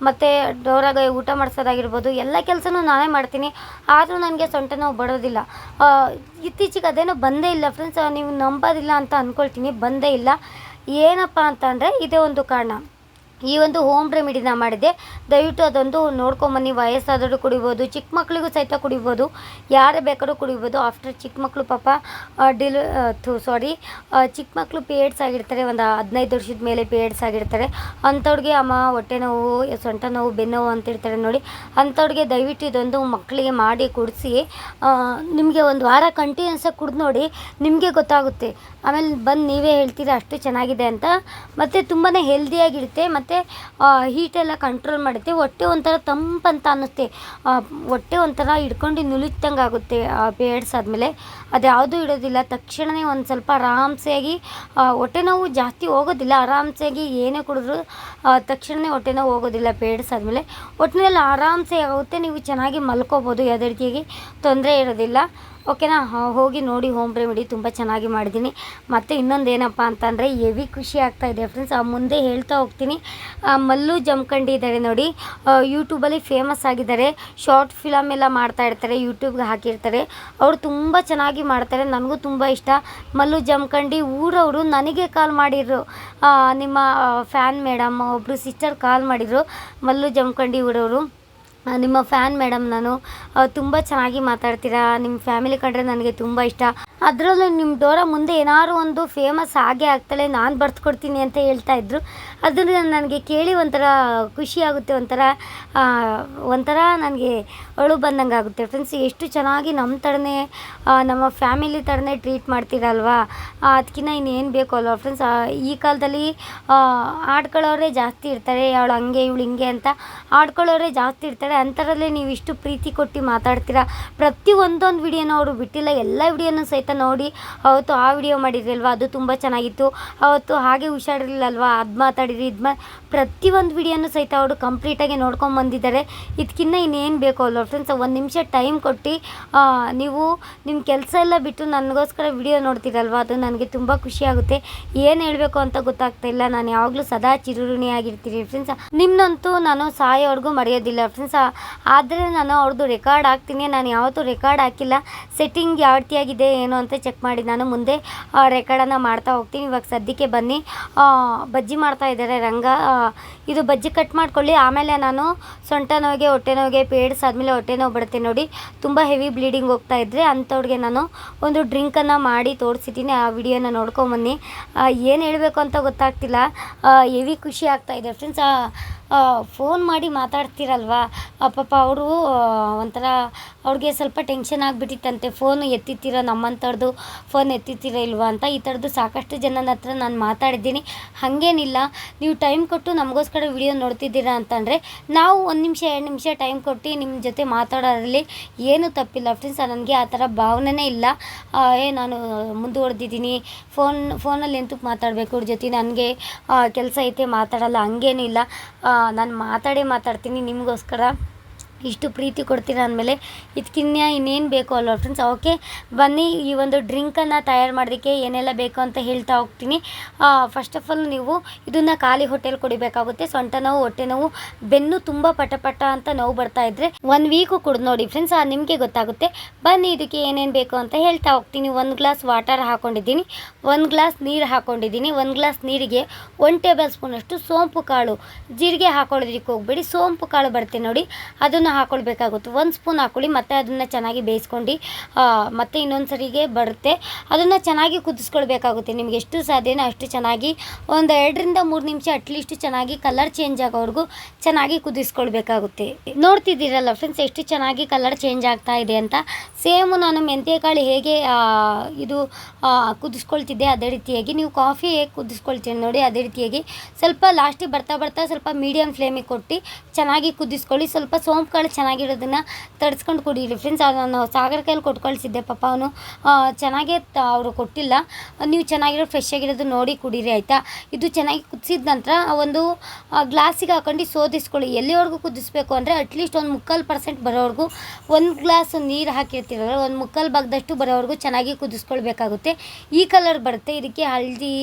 ಮತ್ತು ಡೋರಾಗ ಊಟ ಮಾಡಿಸೋದಾಗಿರ್ಬೋದು, ಎಲ್ಲ ಕೆಲಸನೂ ನಾನೇ ಮಾಡ್ತೀನಿ. ಆದರೂ ನನಗೆ ಸೊಂಟ ನೋವು ಬರೋದಿಲ್ಲ. ಇತ್ತೀಚೆಗೆ ಅದೇನೋ ಬಂದೇ ಇಲ್ಲ ಫ್ರೆಂಡ್ಸ್ ನೀವು ನಂಬೋದಿಲ್ಲ ಅಂತ ಅಂದ್ಕೊಳ್ತೀನಿ ಬಂದೇ ಇಲ್ಲ. ಏನಪ್ಪ ಅಂತಂದರೆ ಇದೇ ಒಂದು ಕಾರಣ. ಈ ಒಂದು ಹೋಮ್ ರೆಮಿಡಿನ ಮಾಡಿದೆ. ದಯವಿಟ್ಟು ಅದೊಂದು ನೋಡ್ಕೊಂಬನ್ನಿ ವಯಸ್ಸಾದರೂ ಕುಡಿಬೋದು, ಚಿಕ್ಕ ಮಕ್ಕಳಿಗೂ ಸಹಿತ ಕುಡಿಬೋದು, ಯಾರು ಬೇಕಾದ್ರೂ ಕುಡಿಬೋದು. ಆಫ್ಟರ್ ಚಿಕ್ಕ ಮಕ್ಕಳು ಪಾಪ ಡಿಲ್ ಸಾರಿ ಚಿಕ್ಕ ಮಕ್ಕಳು ಪೇಡ್ಸ್ ಆಗಿರ್ತಾರೆ. ಒಂದು ಹದಿನೈದು ವರ್ಷದ ಮೇಲೆ ಪೇಡ್ಸ್ ಆಗಿರ್ತಾರೆ. ಅಂಥವ್ರಿಗೆ ಅಮ್ಮ, ಹೊಟ್ಟೆ ನೋವು, ಸೊಂಟ ನೋವು ಬೆನ್ನೋವು ನೋವು ಅಂತಿರ್ತಾರೆ ನೋಡಿ. ಅಂಥವ್ರಿಗೆ ದಯವಿಟ್ಟು ಇದೊಂದು ಮಕ್ಕಳಿಗೆ ಮಾಡಿ ಕುಡಿಸಿ. ನಿಮಗೆ ಒಂದು ವಾರ ಕಂಟಿನ್ಯೂಸ್ ಆಗಿ ಕುಡ್ದು ನೋಡಿ ನಿಮಗೆ ಗೊತ್ತಾಗುತ್ತೆ. ಆಮೇಲೆ ಬಂದು ನೀವೇ ಹೇಳ್ತೀರಾ ಅಷ್ಟು ಚೆನ್ನಾಗಿದೆ ಅಂತ. ಮತ್ತು ತುಂಬಾ ಹೆಲ್ದಿಯಾಗಿರುತ್ತೆ ಮತ್ತು ಹೀಟೆಲ್ಲ ಕಂಟ್ರೋಲ್ ಮಾಡುತ್ತೆ. ಹೊಟ್ಟೆ ಒಂಥರ ತಂಪಂತ ಅನ್ನಿಸುತ್ತೆ ಹೊಟ್ಟೆ ಒಂಥರ ಹಿಡ್ಕೊಂಡು ನುಲಿತಂಗೆ ಆಗುತ್ತೆ ಬೇಡ್ಸಾದ್ಮೇಲೆ ಅದು ಯಾವುದೂ ಇಡೋದಿಲ್ಲ. ತಕ್ಷಣವೇ ಒಂದು ಸ್ವಲ್ಪ ಆರಾಮ್ಸೆಯಾಗಿ ಹೊಟ್ಟೆ ನೋವು ಜಾಸ್ತಿ ಹೋಗೋದಿಲ್ಲ. ಆರಾಮ್ಸೆಯಾಗಿ ಏನೇ ಕುಡಿದ್ರು ತಕ್ಷಣವೇ ಹೊಟ್ಟೆ ನೋವು ಹೋಗೋದಿಲ್ಲ ಬೇಡ್ಸಾದ್ಮೇಲೆ ಒಟ್ಟಿನಲ್ಲಿ ಆರಾಮ್ಸೆ ಆಗುತ್ತೆ. ನೀವು ಚೆನ್ನಾಗಿ ಮಲ್ಕೋಬೋದು. ಯಾವುದೇ ರೀತಿಯಾಗಿ ತೊಂದರೆ ಇರೋದಿಲ್ಲ. ಓಕೆನಾ? ಹೋಗಿ ನೋಡಿ ಹೋಮ್ ರೆಮಿಡಿ ತುಂಬ ಚೆನ್ನಾಗಿ ಮಾಡಿದ್ದೀನಿ. ಮತ್ತು ಇನ್ನೊಂದು ಏನಪ್ಪ ಅಂತಂದರೆ ಹೆವಿ ಖುಷಿ ಆಗ್ತಾ ಇದೆ ಫ್ರೆಂಡ್ಸ್ ಮುಂದೆ ಹೇಳ್ತಾ ಹೋಗ್ತೀನಿ. ಆ, ಮಲ್ಲು ಜಮ್ಕಂಡಿ ಇದ್ದಾರೆ ನೋಡಿ. ಯೂಟ್ಯೂಬಲ್ಲಿ ಫೇಮಸ್ ಆಗಿದ್ದಾರೆ. ಶಾರ್ಟ್ ಫಿಲಮ್ ಎಲ್ಲ ಮಾಡ್ತಾ ಇರ್ತಾರೆ ಯೂಟ್ಯೂಬ್ಗೆ ಹಾಕಿರ್ತಾರೆ. ಅವರು ತುಂಬ ಚೆನ್ನಾಗಿ ಮಾಡ್ತಾರೆ ನನಗೂ ತುಂಬ ಇಷ್ಟ. ಮಲ್ಲು ಜಮ್ಕಂಡಿ ಊರವರು ನನಗೆ ಕಾಲ್ ಮಾಡಿದ್ರು. ನಿಮ್ಮ ಫ್ಯಾನ್ ಮೇಡಮ್ ಒಬ್ಬರು ಸಿಸ್ಟರ್ ಕಾಲ್ ಮಾಡಿದರು. ಮಲ್ಲು ಜಮ್ಕಂಡಿ ಊರವರು. ಆ, ನಿಮ್ಮ ಫ್ಯಾನ್ ಮೇಡಮ್ ನಾನು. ತುಂಬ ಚೆನ್ನಾಗಿ ಮಾತಾಡ್ತೀರಾ. ನಿಮ್ಮ ಫ್ಯಾಮಿಲಿ ಕಂಡರೆ ನನಗೆ ತುಂಬ ಇಷ್ಟ. ಅದರಲ್ಲೂ ನಿಮ್ಮ ಡೋರ ಮುಂದೆ ಏನಾದ್ರು ಒಂದು ಫೇಮಸ್ ಆಗೇ ಆಗ್ತಾಳೆ, ನಾನು ಬರ್ತ್ಕೊಡ್ತೀನಿ ಅಂತ ಹೇಳ್ತಾ ಇದ್ರು. ಅದನ್ನು ನನಗೆ ಕೇಳಿ ಒಂಥರ ಖುಷಿ ಆಗುತ್ತೆ, ಒಂಥರ ಒಂಥರ ನನಗೆ ಅಳು ಬಂದಂಗೆ ಆಗುತ್ತೆ. ಫ್ರೆಂಡ್ಸ್ ಎಷ್ಟು ಚೆನ್ನಾಗಿ ನಮ್ಮ ಥರನೇ ನಮ್ಮ ಫ್ಯಾಮಿಲಿ ಥರನೇ ಟ್ರೀಟ್ ಮಾಡ್ತೀರಲ್ವಾ? ಅದಕ್ಕಿಂತ ಇನ್ನೇನು ಬೇಕು ಅಲ್ವಾ? ಫ್ರೆಂಡ್ಸ್ ಈ ಕಾಲದಲ್ಲಿ ಆಡ್ಕೊಳ್ಳೋರೇ ಜಾಸ್ತಿ ಇರ್ತಾರೆ. ಅವಳು ಹಂಗೆ, ಇವಳು ಹಿಂಗೆ ಅಂತ ಆಡ್ಕೊಳ್ಳೋರೇ ಜಾಸ್ತಿ ಇರ್ತಾರೆ. ಅಂಥರಲ್ಲೇ ನೀವು ಇಷ್ಟು ಪ್ರೀತಿ ಕೊಟ್ಟು ಮಾತಾಡ್ತೀರಾ? ಪ್ರತಿ ಒಂದೊಂದು ವಿಡಿಯೋನ ಅವರು ಬಿಟ್ಟಿಲ್ಲ. ಎಲ್ಲ ವಿಡಿಯೋನೂ ಸಹಿತ ನೋಡಿ ಅವತ್ತು ಆ ವಿಡಿಯೋ ಮಾಡಿದ್ರಲ್ವ? ಅದು ತುಂಬ ಚೆನ್ನಾಗಿತ್ತು. ಅವತ್ತು ಹಾಗೆ ಹುಷಾರಿರಲಿಲ್ಲಲ್ವಾ? ಅದು ಮಾತಾಡಿದ್ರಿ ಇದು ಮಾ ಪ್ರತಿಯೊಂದು ವಿಡಿಯೋನೂ ಸಹಿತ ಅವರು ಕಂಪ್ಲೀಟಾಗಿ ನೋಡ್ಕೊಂಡು ಬಂದಿದ್ದಾರೆ. ಇದಕ್ಕಿಂತ ಇನ್ನೇನು ಬೇಕು ಅಲ್ವ ಫ್ರೆಂಡ್ಸ್ ಒಂದು ನಿಮಿಷ ಟೈಮ್ ಕೊಟ್ಟು ನೀವು ನಿಮ್ಮ ಕೆಲಸ ಎಲ್ಲ ಬಿಟ್ಟು ನನಗೋಸ್ಕರ ವಿಡಿಯೋ ನೋಡ್ತೀರಲ್ವ? ಅದು ನನಗೆ ತುಂಬ ಖುಷಿ ಆಗುತ್ತೆ. ಏನು ಹೇಳಬೇಕು ಅಂತ ಗೊತ್ತಾಗ್ತಾ ಇಲ್ಲ. ನಾನು ಯಾವಾಗಲೂ ಸದಾ ಚಿರುಋಣಿಯಾಗಿರ್ತೀನಿ ಫ್ರೆಂಡ್ಸ್ ನಿಮ್ಮನ್ನಂತೂ ನಾನು ಸಾಯೋವರೆಗೂ ಮರೆಯೋದಿಲ್ಲ ಫ್ರೆಂಡ್ಸ್ ಆದರೆ ನಾನು ಅವ್ರದ್ದು ರೆಕಾರ್ಡ್ ಹಾಕ್ತೀನಿ. ನಾನು ಯಾವತ್ತೂ ರೆಕಾರ್ಡ್ ಹಾಕಿಲ್ಲ. ಸೆಟ್ಟಿಂಗ್ ಯಾವ ರೀತಿಯಾಗಿದೆ ಏನು ಅಂತ ಚೆಕ್ ಮಾಡಿ. ನಾನು ಮುಂದೆ ರೆಕಾರ್ಡನ್ನು ಮಾಡ್ತಾ ಹೋಗ್ತೀನಿ. ಇವಾಗ ಸದ್ಯಕ್ಕೆ ಬನ್ನಿ. ಬಜ್ಜಿ ಮಾಡ್ತಾ ಇದ್ದಾರೆ ರಂಗ ಇದು ಬಜ್ಜಿ ಕಟ್ ಮಾಡ್ಕೊಳ್ಳಿ. ಆಮೇಲೆ ನಾನು ಸೊಂಟ ನೋವಿಗೆ, ಹೊಟ್ಟೆ ನೋವಿಗೆ, ಪೇಡ್ಸ್ ಆದಮೇಲೆ ಹೊಟ್ಟೆ ನೋವು ಬರುತ್ತೆ ನೋಡಿ. ತುಂಬ ಹೆವಿ ಬ್ಲೀಡಿಂಗ್ ಹೋಗ್ತಾ ಇದ್ದರೆ ಅಂಥವ್ರಿಗೆ ನಾನು ಒಂದು ಡ್ರಿಂಕನ್ನು ಮಾಡಿ ತೋರಿಸಿದ್ದೀನಿ. ಆ ವಿಡಿಯೋನ ನೋಡ್ಕೊಂಬನ್ನಿ. ಏನು ಹೇಳಬೇಕು ಅಂತ ಗೊತ್ತಾಗ್ತಿಲ್ಲ. ಹೆವಿ ಖುಷಿ ಆಗ್ತಾ ಇದೆ. ಫ್ರೆಂಡ್ಸ್ ಫೋನ್ ಮಾಡಿ ಮಾತಾಡ್ತಿರಲ್ವಾ? ಪಾಪ ಅವರು ಒಂಥರ ಅವ್ರಿಗೆ ಸ್ವಲ್ಪ ಟೆನ್ಷನ್ ಆಗಿಬಿಟ್ಟಿತ್ತಂತೆ. ಫೋನ್ ಎತ್ತಿತ್ತೀರ ನಮ್ಮಂಥವ್ರದ್ದು ಫೋನ್ ಎತ್ತಿತ್ತೀರ ಇಲ್ವಾ ಅಂತ. ಈ ಥರದ್ದು ಸಾಕಷ್ಟು ಜನನ ಹತ್ರ ನಾನು ಮಾತಾಡಿದ್ದೀನಿ. ಹಾಗೇನಿಲ್ಲ. ನೀವು ಟೈಮ್ ಕೊಟ್ಟು ನಮಗೋಸ್ಕರ ವಿಡಿಯೋ ನೋಡ್ತಿದ್ದೀರಾ ಅಂತಂದರೆ ನಾವು ಒಂದು ನಿಮಿಷ, ಎರಡು ನಿಮಿಷ ಟೈಮ್ ಕೊಟ್ಟು ನಿಮ್ಮ ಜೊತೆ ಮಾತಾಡೋದ್ರಲ್ಲಿ ಏನೂ ತಪ್ಪಿಲ್ಲ. ಫ್ರೆಂಡ್ಸ್ ನನಗೆ ಆ ಥರ ಭಾವನೆನೇ ಇಲ್ಲ. ಏ, ನಾನು ಮುಂದುವರೆದಿದ್ದೀನಿ. ಫೋನ್ ಫೋನಲ್ಲಿ ಎಂತಕ್ಕೆ ಮಾತಾಡಬೇಕು ಅವ್ರ ಜೊತೆ. ನನಗೆ ಕೆಲಸ ಐತೆ, ಮಾತಾಡಲ್ಲ ಹಂಗೇನೂ ಇಲ್ಲ ನಾನು ಮಾತಾಡೇ ಮಾತಾಡ್ತೀನಿ ನಿಮಗೋಸ್ಕರ. ಇಷ್ಟು ಪ್ರೀತಿ ಕೊಡ್ತೀರ ಅಂದಮೇಲೆ ಇದಕ್ಕಿನ್ನ ಇನ್ನೇನು ಬೇಕು ಅಲ್ವಾ ಫ್ರೆಂಡ್ಸ್ ಓಕೆ, ಬನ್ನಿ ಈ ಒಂದು ಡ್ರಿಂಕನ್ನು ತಯಾರು ಮಾಡೋದಕ್ಕೆ ಏನೆಲ್ಲ ಬೇಕು ಅಂತ ಹೇಳ್ತಾ ಹೋಗ್ತೀನಿ. ಫಸ್ಟ್ ಆಫ್ ಆಲ್ ನೀವು ಇದನ್ನು ಖಾಲಿ ಹೊಟ್ಟೆಲಿ ಕುಡಿಬೇಕಾಗುತ್ತೆ. ಸೊಂಟ ನೋವು, ಹೊಟ್ಟೆ ನೋವು, ಬೆನ್ನು ತುಂಬ ಪಟ ಪಟ ಅಂತ ನೋವು ಬರ್ತಾ ಇದ್ದರೆ ಒನ್ ವೀಕು ಕುಡ್ದು ನೋಡಿ ಫ್ರೆಂಡ್ಸ್ ನಿಮಗೆ ಗೊತ್ತಾಗುತ್ತೆ. ಬನ್ನಿ ಇದಕ್ಕೆ ಏನೇನು ಬೇಕು ಅಂತ ಹೇಳ್ತಾ ಹೋಗ್ತೀನಿ. ಒಂದು ಗ್ಲಾಸ್ ವಾಟರ್ ಹಾಕೊಂಡಿದ್ದೀನಿ. ಒಂದು ಗ್ಲಾಸ್ ನೀರು ಹಾಕೊಂಡಿದ್ದೀನಿ. ಒಂದು ಗ್ಲಾಸ್ ನೀರಿಗೆ ಒನ್ ಟೇಬಲ್ ಸ್ಪೂನಷ್ಟು ಸೋಂಪು ಕಾಳು. ಜೀರಿಗೆ ಹಾಕೊಳ್ಳೋದಕ್ಕೆ ಹೋಗ್ಬೇಡಿ. ಸೋಂಪು ಕಾಳು ಬರುತ್ತೆ ನೋಡಿ. ಅದನ್ನು ಹಾಕೊಳ್ಬೇಕಾಗುತ್ತೆ. ಒಂದು ಸ್ಪೂನ್ ಹಾಕೊಳ್ಳಿ, ಮತ್ತು ಅದನ್ನು ಚೆನ್ನಾಗಿ ಬೇಯಿಸ್ಕೊಂಡು ಮತ್ತು ಇನ್ನೊಂದು ಸರಿಗೆ ಬರುತ್ತೆ. ಅದನ್ನು ಚೆನ್ನಾಗಿ ಕುದಿಸ್ಕೊಳ್ಬೇಕಾಗುತ್ತೆ. ನಿಮ್ಗೆ ಎಷ್ಟು ಸಾಧ್ಯನೋ ಅಷ್ಟು ಚೆನ್ನಾಗಿ, ಒಂದು ಎರಡರಿಂದ ಮೂರು ನಿಮಿಷ ಅಟ್ಲೀಸ್ಟ್ ಚೆನ್ನಾಗಿ ಕಲರ್ ಚೇಂಜ್ ಆಗೋವರೆಗೂ ಚೆನ್ನಾಗಿ ಕುದಿಸ್ಕೊಳ್ಬೇಕಾಗುತ್ತೆ. ನೋಡ್ತಿದ್ದೀರಲ್ಲ ಫ್ರೆಂಡ್ಸ್, ಎಷ್ಟು ಚೆನ್ನಾಗಿ ಕಲರ್ ಚೇಂಜ್ ಆಗ್ತಾ ಇದೆ ಅಂತ. ಸೇಮ್ ನಾನು ಮೆಂತ್ಯಕಾಳು ಹೇಗೆ ಇದು ಕುದಿಸ್ಕೊಳ್ತಿದ್ದೆ ಅದೇ ರೀತಿಯಾಗಿ, ನೀವು ಕಾಫಿ ಹೇಗೆ ಕುದಿಸ್ಕೊಳ್ತೀನಿ ನೋಡಿ ಅದೇ ರೀತಿಯಾಗಿ. ಸ್ವಲ್ಪ ಲಾಸ್ಟಿಗೆ ಬರ್ತಾ ಬರ್ತಾ ಸ್ವಲ್ಪ ಮೀಡಿಯಮ್ ಫ್ಲೇಮಿಗೆ ಕೊಟ್ಟು ಚೆನ್ನಾಗಿ ಕುದಿಸ್ಕೊಳ್ಳಿ. ಸ್ವಲ್ಪ ಸೋಂಪು ಚೆನ್ನಾಗಿರೋದನ್ನು ತಡ್ಸ್ಕೊಂಡು ಕುಡೀರಿ ಫ್ರೆಂಡ್ಸ್ ನಾನು ಸಾಗರ ಕೈಯಲ್ಲಿ ಕೊಟ್ಟು ಕಳಿಸಿದ್ದೆ ಪಾಪ ಅವನು. ಚೆನ್ನಾಗೇ ಅವರು ಕೊಟ್ಟಿಲ್ಲ. ನೀವು ಚೆನ್ನಾಗಿರೋ ಫ್ರೆಶ್ ಆಗಿರೋದು ನೋಡಿ ಕುಡೀರಿ, ಆಯಿತಾ? ಇದು ಚೆನ್ನಾಗಿ ಕುದಿಸಿದ ನಂತರ ಒಂದು ಗ್ಲಾಸಿಗೆ ಹಾಕೊಂಡು ಸೋದಿಸ್ಕೊಳ್ಳಿ. ಎಲ್ಲಿವರೆಗೂ ಕುದಿಸ್ಬೇಕು ಅಂದರೆ ಅಟ್ಲೀಸ್ಟ್ ಒಂದು ಮುಕ್ಕಾಲು ಪರ್ಸೆಂಟ್ ಬರೋವರೆಗೂ ಒಂದು ಗ್ಲಾಸ್ ನೀರು ಹಾಕಿರ್ತೀರಲ್ಲ ಒಂದು ಮುಕ್ಕಾಲು ಭಾಗದಷ್ಟು ಬರೋವರೆಗೂ ಚೆನ್ನಾಗಿ ಕುದಿಸ್ಕೊಳ್ಬೇಕಾಗುತ್ತೆ. ಈ ಕಲರ್ ಬರುತ್ತೆ. ಇದಕ್ಕೆ ಹಳದಿ,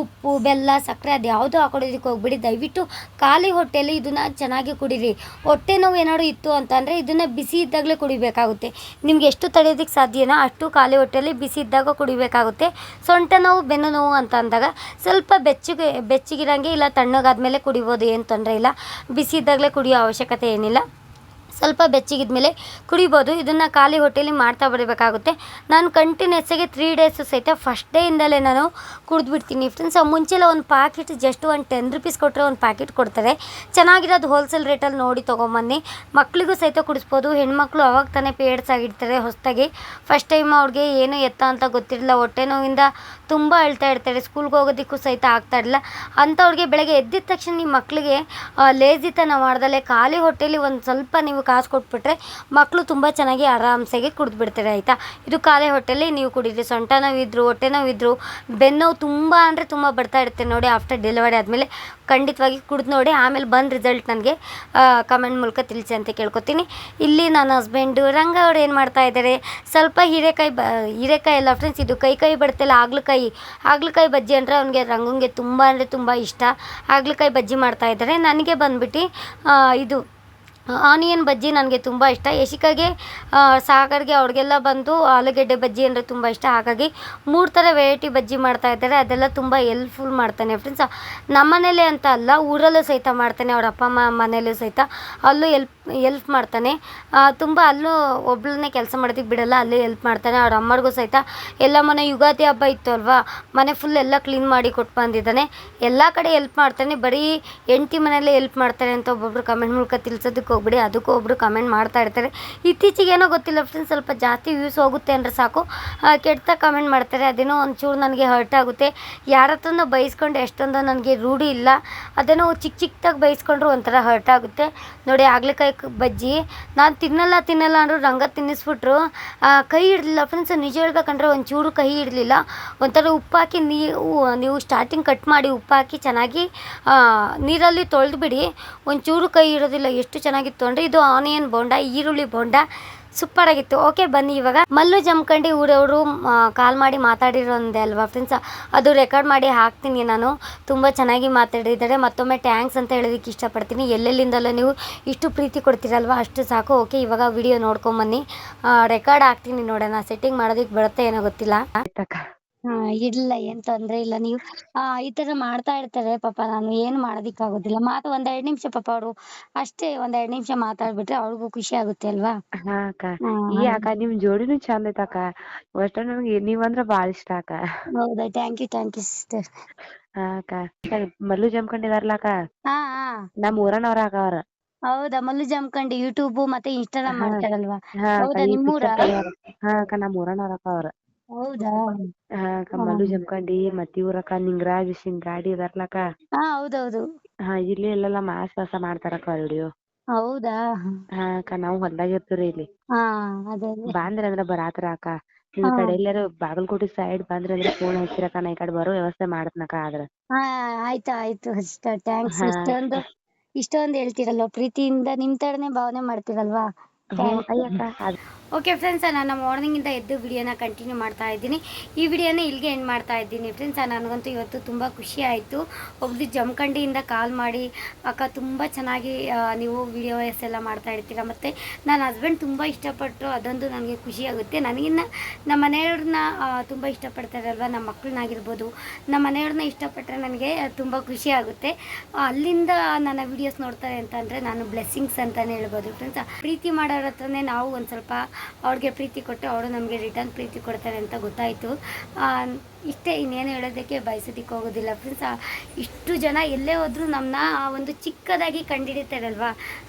ಉಪ್ಪು, ಬೆಲ್ಲ, ಸಕ್ಕರೆ ಅದು ಯಾವುದೂ ಹಾಕೊಳ್ಳೋದಕ್ಕೆ ಹೋಗ್ಬಿಡಿ. ದಯವಿಟ್ಟು ಖಾಲಿ ಹೊಟ್ಟೆಯಲ್ಲಿ ಇದನ್ನು ಚೆನ್ನಾಗಿ ಕುಡೀರಿ. ಹೊಟ್ಟೆ ನೋವು ಏನಾದ್ರು ಅಂತಂದರೆ ಇದನ್ನು ಬಿಸಿ ಇದ್ದಾಗಲೇ ಕುಡಿಬೇಕಾಗುತ್ತೆ. ನಿಮ್ಗೆ ಎಷ್ಟು ತಡೆಯೋದಕ್ಕೆ ಸಾಧ್ಯನೋ ಅಷ್ಟು ಖಾಲಿ ಹೊಟ್ಟೆಯಲ್ಲಿ ಬಿಸಿ ಇದ್ದಾಗ ಕುಡಿಬೇಕಾಗುತ್ತೆ. ಸೊಂಟ ನೋವು, ಬೆನ್ನು ನೋವು ಅಂತ ಅಂದಾಗ ಸ್ವಲ್ಪ ಬೆಚ್ಚಗೆ, ಬೆಚ್ಚಗಿರಂಗೆ ಇಲ್ಲ ತಣ್ಣಗಾದ ಮೇಲೆ ಕುಡಿಬೋದು, ಏನು ತೊಂದರೆ ಇಲ್ಲ. ಬಿಸಿ ಇದ್ದಾಗಲೇ ಕುಡಿಯೋ ಅವಶ್ಯಕತೆ ಏನಿಲ್ಲ. ಸ್ವಲ್ಪ ಬೆಚ್ಚಗಿದ ಮೇಲೆ ಕುಡಿಬೋದು. ಇದನ್ನು ಖಾಲಿ ಹೊಟ್ಟೆಯಲ್ಲಿ ಮಾಡ್ತಾ ಬರಬೇಕಾಗುತ್ತೆ. ನಾನು ಕಂಟಿನ್ಯೂಸ್ ಆಗಿ ತ್ರೀ ಡೇಸು ಸಹಿತ ಫಸ್ಟ್ ಡೇಯಿಂದಲೇ ನಾನು ಕುಡಿದ್ಬಿಡ್ತೀನಿ. ಫ್ರೆಂಡ್ಸ್ ಮುಂಚೆಲ್ಲ ಒಂದು ಪ್ಯಾಕೆಟ್ ಜಸ್ಟ್ ಒಂದು ಟೆನ್ ರುಪೀಸ್ ಕೊಟ್ಟರೆ ಒಂದು ಪ್ಯಾಕೆಟ್ ಕೊಡ್ತಾರೆ. ಚೆನ್ನಾಗಿರೋದು ಹೋಲ್ಸೇಲ್ ರೇಟಲ್ಲಿ ನೋಡಿ ತೊಗೊಂಬನ್ನಿ. ಮಕ್ಕಳಿಗೂ ಸಹಿತ ಕುಡಿಸ್ಬೋದು. ಹೆಣ್ಮಕ್ಳು ಅವಾಗ ತಾನೇ ಪೇಡ್ಸ್ ಆಗಿರ್ತಾರೆ ಹೊಸದಾಗಿ. ಫಸ್ಟ್ ಟೈಮ್ ಅವ್ರಿಗೆ ಏನು ಎತ್ತ ಅಂತ ಗೊತ್ತಿರಲಿಲ್ಲ. ಹೊಟ್ಟೆ ನೋವಿಂದ ತುಂಬ ಅಳ್ತಾ ಇರ್ತಾರೆ ಸ್ಕೂಲ್ಗೆ ಹೋಗೋದಕ್ಕೂ ಸಹಿತ ಆಗ್ತಾ ಇರಲಿಲ್ಲ. ಅಂಥವ್ರಿಗೆ ಬೆಳಗ್ಗೆ ಎದ್ದಿದ ತಕ್ಷಣ ನಿಮ್ಮ ಮಕ್ಕಳಿಗೆ ಲೇಜಿತನ ಮಾಡ್ದಲೆ ಖಾಲಿ ಹೊಟ್ಟೆಲಿ ಒಂದು ಸ್ವಲ್ಪ ನೀವು ಕಾಸು ಕೊಟ್ಬಿಟ್ರೆ ಮಕ್ಕಳು ತುಂಬ ಚೆನ್ನಾಗಿ ಆರಾಮ್ಸಾಗಿ ಕುಡಿದು ಬಿಡ್ತಾರೆ ಆಯಿತಾ? ಇದು ಖಾಲಿ ಹೊಟ್ಟೆಲಿ ನೀವು ಕುಡೀರಿ, ಸೊಂಟ ನೋವಿದ್ರು, ಹೊಟ್ಟೆ ನೋವಿದ್ರು, ಬೆನ್ನೋವು ತುಂಬ ಅಂದರೆ ತುಂಬ ಬರ್ತಾ ಇರುತ್ತೆ ನೋಡಿ ಆಫ್ಟರ್ ಡೆಲಿವರಿ ಆದಮೇಲೆ. ಖಂಡಿತವಾಗಿ ಕುಡಿದು ನೋಡಿ, ಆಮೇಲೆ ಬಂದ ರಿಸಲ್ಟ್ ನನಗೆ ಕಮೆಂಟ್ ಮೂಲಕ ತಿಳಿಸಿ ಅಂತ ಕೇಳ್ಕೊತೀನಿ. ಇಲ್ಲಿ ನನ್ನ ಹಸ್ಬೆಂಡು ರಂಗ ಅವ್ರು ಏನು ಮಾಡ್ತಾ ಇದ್ದಾರೆ ಸ್ವಲ್ಪ ಹೀರೆಕಾಯಿ ಬ, ಹೀರೆಕಾಯಿ ಎಲ್ಲ ಫ್ರೆಂಡ್ಸ್ ಇದು ಕೈ ಕೈ ಬಡ್ತಲ್ಲ ಹಾಗಲಕಾಯಿ. ಹಾಗಲಕಾಯಿ ಬಜ್ಜಿ ಅಂದರೆ ಅವ್ನಿಗೆ ರಂಗಂಗೆ ತುಂಬ ಅಂದರೆ ತುಂಬ ಇಷ್ಟ. ಹಾಗಲಕಾಯಿ ಬಜ್ಜಿ ಮಾಡ್ತಾ ಇದ್ದಾರೆ ನನಗೆ ಬಂದ್ಬಿಟ್ಟು ಇದು ಆನಿಯನ್ ಬಜ್ಜಿ ನನಗೆ ತುಂಬ ಇಷ್ಟ. ಯಶಿಕಾಗೆ ಸಾಗರ್ಗೆ ಅವ್ರಿಗೆಲ್ಲ ಬಂದು ಆಲೂಗಡ್ಡೆ ಬಜ್ಜಿ ಅಂದರೆ ತುಂಬ ಇಷ್ಟ. ಹಾಗಾಗಿ ಮೂರು ಥರ ವೆರೈಟಿ ಬಜ್ಜಿ ಮಾಡ್ತಾ ಇದ್ದಾರೆ. ಅದೆಲ್ಲ ತುಂಬ ಹೆಲ್ಪ್ಫುಲ್ ಮಾಡ್ತಾನೆ ಫ್ರೆಂಡ್ಸ್ ನಮ್ಮನೇಲೆ ಅಂತ ಅಲ್ಲ, ಊರಲ್ಲೂ ಸಹಿತ ಮಾಡ್ತಾನೆ ಅವ್ರ ಅಪ್ಪ, ಅಮ್ಮ ಮನೇಲೂ ಸಹಿತ. ಅಲ್ಲೂ ಎಲ್ಪ್ ಎಲ್ಪ್ ಮಾಡ್ತಾನೆ. ತುಂಬ ಅಲ್ಲೂ ಒಬ್ಳನ್ನೇ ಕೆಲಸ ಮಾಡೋದಕ್ಕೆ ಬಿಡಲ್ಲ, ಅಲ್ಲೇ ಎಲ್ಪ್ ಮಾಡ್ತಾನೆ. ಅವ್ರ ಅಮ್ಮರಿಗೂ ಸಹಿತ ಎಲ್ಲ ಮನೆ ಯುಗಾದಿ ಹಬ್ಬ ಇತ್ತು ಅಲ್ವಾ? ಮನೆ ಫುಲ್ ಎಲ್ಲ ಕ್ಲೀನ್ ಮಾಡಿ ಕೊಟ್ಟು ಬಂದಿದ್ದಾನೆ. ಎಲ್ಲ ಕಡೆ ಎಲ್ಪ್ ಮಾಡ್ತಾನೆ. ಬರೀ ಹೆಂಡ್ತಿ ಮನೆಯಲ್ಲೇ ಎಲ್ಪ್ ಮಾಡ್ತಾರೆ ಅಂತ ಒಬ್ಬೊಬ್ರು ಕಮೆಂಟ್ ಮೂಲಕ ತಿಳ್ಸೋದಕ್ಕೆ ಹೋಗ್ಬಿಡಿ, ಅದಕ್ಕೂ ಒಬ್ಬರು ಕಮೆಂಟ್ ಮಾಡ್ತಾ ಇರ್ತಾರೆ. ಇತ್ತೀಚೆಗೆ ಏನೋ ಗೊತ್ತಿಲ್ಲ ಫ್ರೆಂಡ್ಸ್ ಸ್ವಲ್ಪ ಜಾಸ್ತಿ ವ್ಯೂಸ್ ಹೋಗುತ್ತೆ ಅಂದರೆ ಸಾಕು. ಕೆಟ್ಟ ಕಮೆಂಟ್ ಮಾಡ್ತಾರೆ. ಅದೇನೋ ಒಂಚೂರು ನನಗೆ ಹರ್ಟ್ ಆಗುತ್ತೆ. ಯಾರ ಹತ್ರನೂ ಬೈಸ್ಕೊಂಡು ಎಷ್ಟೊಂದು ನನಗೆ ರೂಢಿ ಇಲ್ಲ. ಅದೇನೋ ಚಿಕ್ಕ ಚಿಕ್ಕದಾಗಿ ಬೈಸ್ಕೊಂಡ್ರು ಒಂಥರ ಹರ್ಟ್ ಆಗುತ್ತೆ. ನೋಡಿ ಆಗ್ಲೆಕಾಯಿ ಕ- ಬಜ್ಜಿ. ನಾನು ತಿನ್ನಲ್ಲ ತಿನ್ನಲ್ಲ ಅಂದರು ರಂಗ ತಿನ್ನಿಸ್ಬಿಟ್ರು. ಕೈ ಹಿಡ್ಲಿಲ್ಲ ಫ್ರೆಂಡ್ಸ್ ನಿಜ ಹೇಳ್ಬೇಕಂದ್ರೆ ಒಂಚೂರು ಕೈ ಹಿಡಲಿಲ್ಲ ಒಂಥರ ಉಪ್ಪಾಕಿ ನೀವು ನೀವು ಸ್ಟಾರ್ಟಿಂಗ್ ಕಟ್ ಮಾಡಿ ಉಪ್ಪಾಕಿ ಚೆನ್ನಾಗಿ ನೀರಲ್ಲಿ ತೊಳೆದು ಬಿಡಿ ಒಂಚೂರು ಕೈ ಇಡೋದಿಲ್ಲ, ಎಷ್ಟು ಚೆನ್ನಾಗಿತ್ತು ಅಂದರೆ ಇದು ಆನಿಯನ್ ಬೋಂಡ, ಈರುಳ್ಳಿ ಬೋಂಡ. ಸೂಪರ್ ಆಗಿತ್ತು. ಓಕೆ, ಬನ್ನಿ ಇವಾಗ. ಮಲ್ಲು ಜಮ್ಕಂಡಿ ಊರವರು ಕಾಲ್ ಮಾಡಿ ಮಾತಾಡಿರೋಂದೆ ಅಲ್ವಾ ಫ್ರೆಂಡ್ಸ್ ಅದು ರೆಕಾರ್ಡ್ ಮಾಡಿ ಹಾಕ್ತೀನಿ ನಾನು. ತುಂಬ ಚೆನ್ನಾಗಿ ಮಾತಾಡಿದ್ದಾರೆ. ಮತ್ತೊಮ್ಮೆ ಟ್ಯಾಂಕ್ಸ್ ಅಂತ ಹೇಳೋದಕ್ಕೆ ಇಷ್ಟಪಡ್ತೀನಿ. ಎಲ್ಲೆಲ್ಲಿಂದಲೂ ನೀವು ಇಷ್ಟು ಪ್ರೀತಿ ಕೊಡ್ತೀರಲ್ವಾ, ಅಷ್ಟು ಸಾಕು. ಓಕೆ, ಇವಾಗ ವಿಡಿಯೋ ನೋಡ್ಕೊಂಬನ್ನಿ ರೆಕಾರ್ಡ್ ಹಾಕ್ತೀನಿ ನೋಡೋಣ. ಸೆಟ್ಟಿಂಗ್ ಮಾಡೋದಕ್ಕೆ ಬರುತ್ತೆ ಏನೋ ಗೊತ್ತಿಲ್ಲ. ಹಾ ಇಲ್ಲ ಏನ್ ತೊಂದ್ರೆ ಇಲ್ಲ. ನೀವು ಆ ಈ ತರ ಮಾಡ್ತಾ ಇರ್ತಾರೆ ಪಾಪ ನಾನು ಏನು ಮಾಡೋದಿಕ್ ಆಗೋದಿಲ್ಲ ಮಾತು ಒಂದ್ ಎರಡ್ ನಿಮಿಷ ಪಾಪ ಅವ್ರು ಅಷ್ಟೇ ಒಂದ್ ಎರಡ್ ನಿಮಿಷ ಮಾತಾಡ್ಬಿಟ್ರೆ ಅವ್ರಿಗೂ ಖುಷಿ ಆಗುತ್ತೆ ಅಲ್ವಾ? ಹಾ ಅಕ್ಕ. ಈ ಅಕ್ಕ ನಿಮ್ ಜೋಡಿನೂ ಚಂದ ಐತ ಅಕ್ಕ. ಒಟ್ಟ ನನಗೆ ನೀವಂದ್ರ ಬಾಳ ಇಷ್ಟ ಅಕ್ಕ. ಹೌದಾ? Thank you thank you sister ಹಾ ಅಕ್ಕ. ಮಲ್ಲು ಜಮ್ಕೊಂಡಿದಾರಲ್ಲ ಅಕ್ಕ? ಹಾ ಹಾ. ನಮ್ ಊರನವ್ರ ಅಕ್ಕ ಅವ್ರ. ಹೌದಾ? ಮಲ್ಲು ಜಮ್ಕಂಡಿ ಯೂಟ್ಯೂಬ್ ಮತ್ತೆ ಇನ್ಸ್ಟಾಗ್ರಾಮ್ ಮಾಡ್ತಾರಲ್ವಾ? ಹೌದಾ? ನಿಮ್ಮೂರ. ಹಾ ಅಕ್ಕ ನಮ್ ಊರನವ್ರ ಅಕ್ಕ ಅವ್ರ. ಹೌದಾ? ಹಾ ಅಕ್ಕ ಹಾ. ಮಲ್ಲು ಜಮ್ಕಂಡಿ ಮತ್ತ್ ಇವ್ರಕ್ಕ ನಿಂಗರಾಜ್ ಗಾಡಿ ಇದಾರಲ್ಲ ಅಕ್ಕ ಹಾ ಹೌದೌದು. ಹಾ ಇಲ್ಲಿ ಇಲ್ಲೆಲ್ಲ ಮಾಸ್ ವಾಸ ಮಾಡ್ತಾರಕ್ಕ ವಿಡಿಯೋ. ಹೌದಾ? ಹಾ ಅಕ್ಕ ನಾವು ಹೊಲ್ದಾಗ ಇರ್ತೀವ್ರಿ ಇಲ್ಲಿ. ಹಾ ಅದೇ ಅದೇ. ಬಂದ್ರ ಅಂದ್ರ ಬರಾತ್ರ ಅಕ್ಕ. ನಿಮ್. ಕಡೆ ಎಲ್ಲಾರು ಬಾಗಲಕೋಟೆ ಸೈಡ್ ಬಂದ್ರ ಅಂದ್ರ ಫೋನ್ ಹಚ್ಚಿರಕ್ಕ ನಾ ಈ ಕಡೆ ಬರೋ ವ್ಯವಸ್ಥೆ ಮಾಡ್ತನಕ್ಕ ಆದ್ರ. ಹಾ ಆಯ್ತು ಆಯ್ತು ಅಷ್ಟ ಥ್ಯಾಂಕ್ಸ್ ಹಾ. ಇಷ್ಟೊಂದು ಇಷ್ಟೊಂದು ಹೇಳ್ತೀರಲ್ವಾ ಪ್ರೀತಿಯಿಂದ ನಿಮ್ ತರನೇ ಭಾವನೆ ಮಾಡ್ತೀರಲ್ವಾ? ಹ್ಮ್ ಅಯ್ಯಕ್ಕ ಅದ್ ಓಕೆ ಫ್ರೆಂಡ್ಸ್ ನಾನು ಮಾರ್ನಿಂಗಿಂದ ಎದ್ದು ವಿಡಿಯೋನ ಕಂಟಿನ್ಯೂ ಮಾಡ್ತಾ ಇದ್ದೀನಿ. ಈ ವಿಡಿಯೋನ ಇಲ್ಲಿಗೆ ಎಂಡ್ ಮಾಡ್ತಾ ಇದ್ದೀನಿ. ಫ್ರೆಂಡ್ಸ್ ನನಗಂತೂ ಇವತ್ತು ತುಂಬ ಖುಷಿ ಆಯಿತು. ಒಬ್ಬರು ಜಮಖಂಡಿಯಿಂದ ಕಾಲ್ ಮಾಡಿ, ಅಕ್ಕ, ತುಂಬ ಚೆನ್ನಾಗಿ ನೀವು ವಿಡಿಯೋಸ್ ಎಲ್ಲ ಮಾಡ್ತಾ ಇರ್ತೀರ, ಮತ್ತು ನನ್ನ ಹಸ್ಬೆಂಡ್ ತುಂಬ ಇಷ್ಟಪಟ್ಟರು ಅದೊಂದು ನನಗೆ ಖುಷಿ ಆಗುತ್ತೆ. ನನಗಿನ್ನ ನಮ್ಮ ಮನೆಯವ್ರನ್ನ ತುಂಬ ಇಷ್ಟಪಡ್ತಾರಲ್ವ? ನಮ್ಮ ಮಕ್ಕಳನ್ನಾಗಿರ್ಬೋದು. ನಮ್ಮ ಮನೆಯವ್ರನ್ನ ಇಷ್ಟಪಟ್ಟರೆ ನನಗೆ ತುಂಬ ಖುಷಿ ಆಗುತ್ತೆ. ಅಲ್ಲಿಂದ ನನ್ನ ವಿಡಿಯೋಸ್ ನೋಡ್ತಾರೆ ಅಂತಂದರೆ ನಾನು ಬ್ಲೆಸ್ಸಿಂಗ್ಸ್ ಅಂತಲೇ ಹೇಳ್ಬೋದು. ಫ್ರೆಂಡ್ಸ್ ಪ್ರೀತಿ ಮಾಡೋರ ಹತ್ರನೇ ನಾವು ಒಂದು ಸ್ವಲ್ಪ ಅವ್ರಿಗೆ ಪ್ರೀತಿ ಕೊಟ್ಟು ಅವರು ನಮಗೆ ರಿಟರ್ನ್ ಪ್ರೀತಿ ಕೊಡ್ತಾರೆ ಅಂತ ಗೊತ್ತಾಯಿತು. ಇಷ್ಟೇ ಇನ್ನೇನು ಹೇಳೋದಕ್ಕೆ ಬಯಸೋದಕ್ಕೆ ಹೋಗೋದಿಲ್ಲ. ಫ್ರೆಂಡ್ಸ್ ಇಷ್ಟು ಜನ ಎಲ್ಲೇ ಹೋದರೂ ನಮ್ಮನ್ನ ಆ ಒಂದು ಚಿಕ್ಕದಾಗಿ ಕಂಡಿಡಿತಾರಲ್ವ?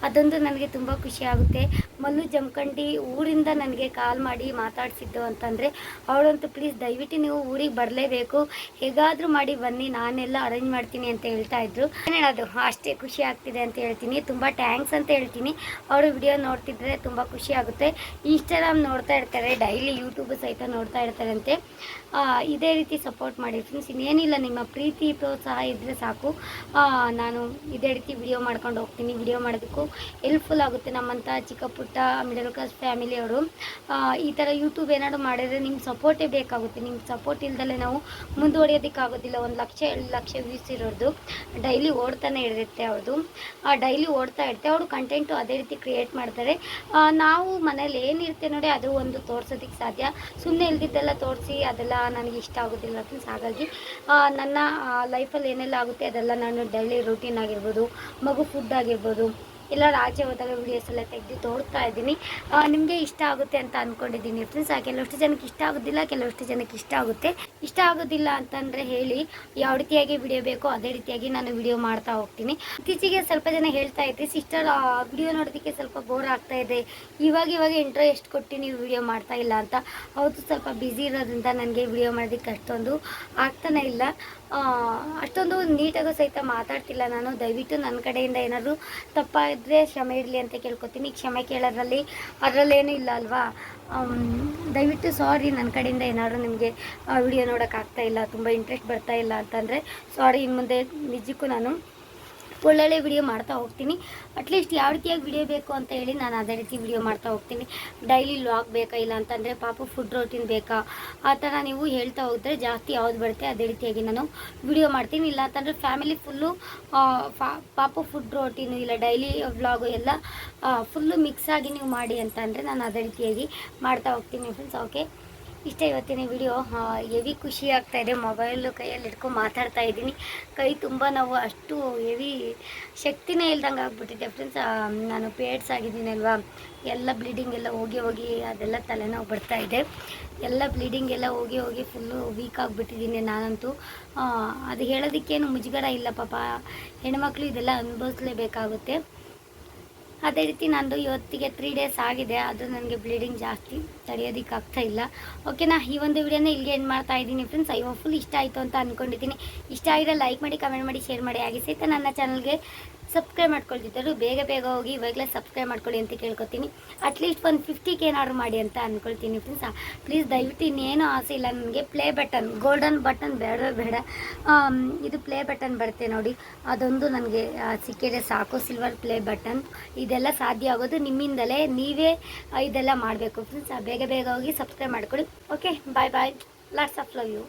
ಅದೊಂದು ನನಗೆ ತುಂಬ ಖುಷಿ ಆಗುತ್ತೆ. ಮಲ್ಲು ಜಮಖಂಡಿ ಊರಿಂದ ನನಗೆ ಕಾಲ್ ಮಾಡಿ ಮಾತಾಡಿಸಿದ್ದು ಅಂತಂದರೆ, ಅವಳಂತೂ ಪ್ಲೀಸ್ ದಯವಿಟ್ಟು ನೀವು ಊರಿಗೆ ಬರಲೇಬೇಕು. ಹೇಗಾದರೂ ಮಾಡಿ ಬನ್ನಿ, ನಾನೆಲ್ಲ ಅರೇಂಜ್ ಮಾಡ್ತೀನಿ ಅಂತ ಹೇಳ್ತಾ ಇದ್ರು. ಏನು ಹೇಳೋದು? ಅಷ್ಟೇ ಖುಷಿ ಆಗ್ತಿದೆ ಅಂತ ಹೇಳ್ತೀನಿ. ತುಂಬ ಟ್ಯಾಂಕ್ಸ್ ಅಂತ ಹೇಳ್ತೀನಿ. ಅವರು ವಿಡಿಯೋ ನೋಡ್ತಿದ್ರೆ ತುಂಬ ಖುಷಿ ಆಗುತ್ತೆ. ಇನ್ಸ್ಟಾಗ್ರಾಮ್ ನೋಡ್ತಾ ಇರ್ತಾರೆ ಡೈಲಿ ಯೂಟ್ಯೂಬ್ ಸಹಿತ ನೋಡ್ತಾ ಇರ್ತಾರಂತೆ. ಇದೇ ರೀತಿ ಸಪೋರ್ಟ್ ಮಾಡಿ ಫ್ರೆಂಡ್ಸ್ ಇನ್ನೇನಿಲ್ಲ, ನಿಮ್ಮ ಪ್ರೀತಿ, ಪ್ರೋತ್ಸಾಹ ಇದ್ದರೆ ಸಾಕು. ನಾನು ಇದೇ ರೀತಿ ವಿಡಿಯೋ ಮಾಡ್ಕೊಂಡು ಹೋಗ್ತೀನಿ. ವಿಡಿಯೋ ಮಾಡೋದಕ್ಕೂ ಹೆಲ್ಪ್ಫುಲ್ ಆಗುತ್ತೆ ನಮ್ಮಂಥ ಚಿಕ್ಕ ಪುಟ್ಟ ಮಿಡಲ್ ಕ್ಲಾಸ್ ಫ್ಯಾಮಿಲಿಯವರು ಈ ಥರ ಯೂಟ್ಯೂಬ್ ಏನಾದ್ರು ಮಾಡಿದರೆ ನಿಮ್ಮ ಸಪೋರ್ಟೇ ಬೇಕಾಗುತ್ತೆ. ನಿಮ್ಮ ಸಪೋರ್ಟ್ ಇಲ್ಲದಲ್ಲೇ ನಾವು ಮುಂದುವರಿಯೋದಕ್ಕಾಗೋದಿಲ್ಲ ಒಂದು ಲಕ್ಷ ಎರಡು ಲಕ್ಷ ವ್ಯೂಸ್ ಇರೋದು ಡೈಲಿ ಓಡ್ತಾನೆ ಇರುತ್ತೆ ಅವ್ರದ್ದು ಡೈಲಿ ಓಡ್ತಾ ಇರುತ್ತೆ. ಅವರು ಕಂಟೆಂಟು ಅದೇ ರೀತಿ ಕ್ರಿಯೇಟ್ ಮಾಡ್ತಾರೆ. ನಾವು ಮನೇಲಿ ಏನಿರುತ್ತೆ ನೋಡಿ, ಅದು ಒಂದು ತೋರ್ಸೋದಕ್ಕೆ ಸಾಧ್ಯ. ಸುಮ್ಮನೆ ಇಲ್ದಿದ್ದೆಲ್ಲ ತೋರಿಸಿ, ಅದೆಲ್ಲ ನನಗೆ ಇಷ್ಟ ಆಗೋದಿಲ್ಲ ಫ್ರೆಂಡ್ಸ್ ಹಾಗಾಗಿ ನನ್ನ ಲೈಫಲ್ಲಿ ಏನೆಲ್ಲ ಆಗುತ್ತೆ ಅದೆಲ್ಲ ನಾನು ಡೈಲಿ ರೂಟೀನ್ ಆಗಿರ್ಬೋದು, ಮಗು ಫುಡ್ ಆಗಿರ್ಬೋದು ಎಲ್ಲರೂ ರಾಜ್ಯ ಹೋದಾಗ ವೀಡಿಯೋಸ್ ಎಲ್ಲ ತೆಗೆದು ತೋರ್ತಾ ಇದ್ದೀನಿ. ನಿಮಗೆ ಇಷ್ಟ ಆಗುತ್ತೆ ಅಂತ ಅಂದ್ಕೊಂಡಿದ್ದೀನಿ ಫ್ರೆಂಡ್ಸ್ ಕೆಲವಷ್ಟು ಜನಕ್ಕೆ ಇಷ್ಟ ಆಗೋದಿಲ್ಲ, ಕೆಲವಷ್ಟು ಜನಕ್ಕೆ ಇಷ್ಟ ಆಗುತ್ತೆ. ಇಷ್ಟ ಆಗೋದಿಲ್ಲ ಅಂತಂದರೆ ಹೇಳಿ, ಯಾವ ರೀತಿಯಾಗಿ ವಿಡಿಯೋ ಬೇಕೋ ಅದೇ ರೀತಿಯಾಗಿ ನಾನು ವಿಡಿಯೋ ಮಾಡ್ತಾ ಹೋಗ್ತೀನಿ. ಇತ್ತೀಚೆಗೆ ಸ್ವಲ್ಪ ಜನ ಹೇಳ್ತಾ ಇದ್ರಿ ಸಿಸ್ಟರ್ ವಿಡಿಯೋ ನೋಡೋದಕ್ಕೆ ಸ್ವಲ್ಪ ಬೋರ್ ಆಗ್ತಾ ಇದೆ. ಇವಾಗ ಇವಾಗ ಇಂಟ್ರೆಸ್ಟ್ ಕೊಟ್ಟು ನೀವು ವಿಡಿಯೋ ಮಾಡ್ತಾ ಇಲ್ಲ ಅಂತ? ಹೌದು, ಸ್ವಲ್ಪ ಬ್ಯುಸಿ ಇರೋದ್ರಿಂದ ನನಗೆ ವಿಡಿಯೋ ಮಾಡೋದಕ್ಕೆ ಅಷ್ಟೊಂದು ಆಗ್ತಾನೆ ಇಲ್ಲ. ಅಷ್ಟೊಂದು ನೀಟಾಗೂ ಸಹಿತ ಮಾತಾಡ್ತಿಲ್ಲ ನಾನು. ದಯವಿಟ್ಟು ನನ್ನ ಕಡೆಯಿಂದ ಏನಾದರೂ ತಪ್ಪಾದರೆ ಕ್ಷಮೆ ಇರಲಿ ಅಂತ ಕೇಳ್ಕೊತೀನಿ. ಕ್ಷಮೆ ಕೇಳೋದ್ರಲ್ಲಿ ಅದರಲ್ಲೇನೂ ಇಲ್ಲ ಅಲ್ವಾ? ದಯವಿಟ್ಟು ಸಾರಿ ನನ್ನ ಕಡೆಯಿಂದ ಏನಾದರೂ ನಿಮಗೆ ವಿಡಿಯೋ ನೋಡೋಕ್ಕಾಗ್ತಾ ಇಲ್ಲ, ತುಂಬ ಇಂಟ್ರೆಸ್ಟ್ ಬರ್ತಾ ಇಲ್ಲ ಅಂತಂದರೆ ಸಾರಿ ಇನ್ನು ಮುಂದೆ ನಿಜಕ್ಕೂ ನಾನು ಒಳ್ಳೊಳ್ಳೆ ವಿಡಿಯೋ ಮಾಡ್ತಾ ಹೋಗ್ತೀನಿ. ಅಟ್ಲೀಸ್ಟ್ ಯಾವ ರೀತಿಯಾಗಿ ವಿಡಿಯೋ ಬೇಕು ಅಂತ ಹೇಳಿ ನಾನು ಅದೇ ರೀತಿ ವಿಡಿಯೋ ಮಾಡ್ತಾ ಹೋಗ್ತೀನಿ. ಡೈಲಿ ಲಾಗ್ ಬೇಕಾ ಇಲ್ಲ ಅಂತಂದರೆ ಪಾಪ ಫುಡ್ ರೋಟೀನ್ ಬೇಕಾ? ಆ ಥರ ನೀವು ಹೇಳ್ತಾ ಹೋದರೆ ಜಾಸ್ತಿ ಯಾವ್ದು ಬರುತ್ತೆ ಅದೇ ರೀತಿಯಾಗಿ ನಾನು ವಿಡಿಯೋ ಮಾಡ್ತೀನಿ. ಇಲ್ಲ ಅಂತಂದರೆ ಫ್ಯಾಮಿಲಿ ಫುಲ್ಲು ಪಾಪ ಫುಡ್ ರೋಟೀನು ಇಲ್ಲ ಡೈಲಿ ವ್ಲಾಗು ಎಲ್ಲ ಫುಲ್ಲು ಮಿಕ್ಸ್ ಆಗಿ ನೀವು ಮಾಡಿ ಅಂತ ಅಂದರೆ ನಾನು ಅದೇ ರೀತಿಯಾಗಿ ಮಾಡ್ತಾ ಹೋಗ್ತೀನಿ ಫ್ರೆಂಡ್ಸ್ ಓಕೆ ಇಷ್ಟ ಇವತ್ತಿನ ವಿಡಿಯೋ ಹೆವಿ ಖುಷಿ ಆಗ್ತಾ ಇದೆ. ಮೊಬೈಲು ಕೈಯಲ್ಲಿ ಇಟ್ಕೊಂಡು ಮಾತಾಡ್ತಾ ಇದ್ದೀನಿ. ಕೈ ತುಂಬ ನಾವು ಅಷ್ಟು ಹೆವಿ ಶಕ್ತಿನೇ ಇಲ್ದಂಗೆ ಆಗ್ಬಿಟ್ಟಿದೆ. ಫ್ರೆಂಡ್ಸ್ ನಾನು ಪೇಡ್ಸ್ ಆಗಿದ್ದೀನಿ ಅಲ್ವಾ? ಎಲ್ಲ ಬ್ಲೀಡಿಂಗ್ ಎಲ್ಲ ಹೋಗಿ ಹೋಗಿ ಅದೆಲ್ಲ ತಲೆನೋವು ಬರ್ತಾ ಇದೆ. ಎಲ್ಲ ಬ್ಲೀಡಿಂಗ್ ಎಲ್ಲ ಹೋಗಿ ಹೋಗಿ ಫುಲ್ಲು ವೀಕ್ ಆಗಿಬಿಟ್ಟಿದ್ದೀನಿ ನಾನಂತೂ. ಅದು ಹೇಳೋದಕ್ಕೇನು ಮುಜುಗರ ಇಲ್ಲ ಪಾಪ. ಹೆಣ್ಮಕ್ಳು ಇದೆಲ್ಲ ಅನುಭವಿಸ್ಲೇಬೇಕಾಗುತ್ತೆ. ಅದೇ ರೀತಿ ನಂದು ಇವತ್ತಿಗೆ ತ್ರೀ ಡೇಸ್ ಆಗಿದೆ, ಅದು ನನಗೆ ಬ್ಲೀಡಿಂಗ್ ಜಾಸ್ತಿ, ತಡೆಯೋದಕ್ಕೆ ಆಗ್ತಾ ಇಲ್ಲ. ಓಕೆನಾ ಈ ಒಂದು ವಿಡಿಯೋನ ಇಲ್ಲಿಗೆ ಎಂಡ್ ಮಾಡ್ತಾ ಇದ್ದೀನಿ ಫ್ರೆಂಡ್ಸ್ ಐ ಫುಲ್ ಇಷ್ಟ ಆಯಿತು ಅಂತ ಅಂದ್ಕೊಂಡಿದ್ದೀನಿ ಇಷ್ಟ ಆಗಿದೆ ಲೈಕ್ ಮಾಡಿ ಕಮೆಂಟ್ ಮಾಡಿ ಶೇರ್ ಮಾಡಿ. ಆಗಿ ಸಹಿತ ನನ್ನ ಚಾನಲ್ಗೆ ಸಬ್ಸ್ಕ್ರೈಬ್ ಮಾಡ್ಕೊಳ್ತಿದ್ದರು. ಬೇಗ ಬೇಗ ಹೋಗಿ ಇವಾಗಲೇ ಸಬ್ಸ್ಕ್ರೈಬ್ ಮಾಡ್ಕೊಳ್ಳಿ ಅಂತ ಕೇಳ್ಕೊತೀನಿ. ಅಟ್ಲೀಸ್ಟ್ ಒಂದು ಫಿಫ್ಟಿಗೆ ಏನಾದ್ರು ಮಾಡಿ ಅಂತ ಅಂದ್ಕೊಳ್ತೀನಿ ಫ್ರೆಂಡ್ಸ್ ಪ್ಲೀಸ್ ದಯವಿಟ್ಟು ಇನ್ನೇನು ಆಸೆ ಇಲ್ಲ ನನಗೆ. ಪ್ಲೇ ಬಟನ್ ಗೋಲ್ಡನ್ ಬಟನ್ ಬೇಡ ಬೇಡ. ಇದು ಪ್ಲೇ ಬಟನ್ ಬರುತ್ತೆ ನೋಡಿ. ಅದೊಂದು ನನಗೆ ಸಿಕ್ಕಿದೆ ಸಾಕು ಸಿಲ್ವರ್ ಪ್ಲೇ ಬಟನ್ ಇದೆಲ್ಲ ಸಾಧ್ಯ ಆಗೋದು ನಿಮ್ಮಿಂದಲೇ. ನೀವೇ ಇದೆಲ್ಲ ಮಾಡಬೇಕು ಫ್ರೆಂಡ್ಸ್ ಬೇಗ ಬೇಗ ಹೋಗಿ ಸಬ್ಸ್ಕ್ರೈಬ್ ಮಾಡ್ಕೊಳ್ಳಿ. Okay bye bye lots of love you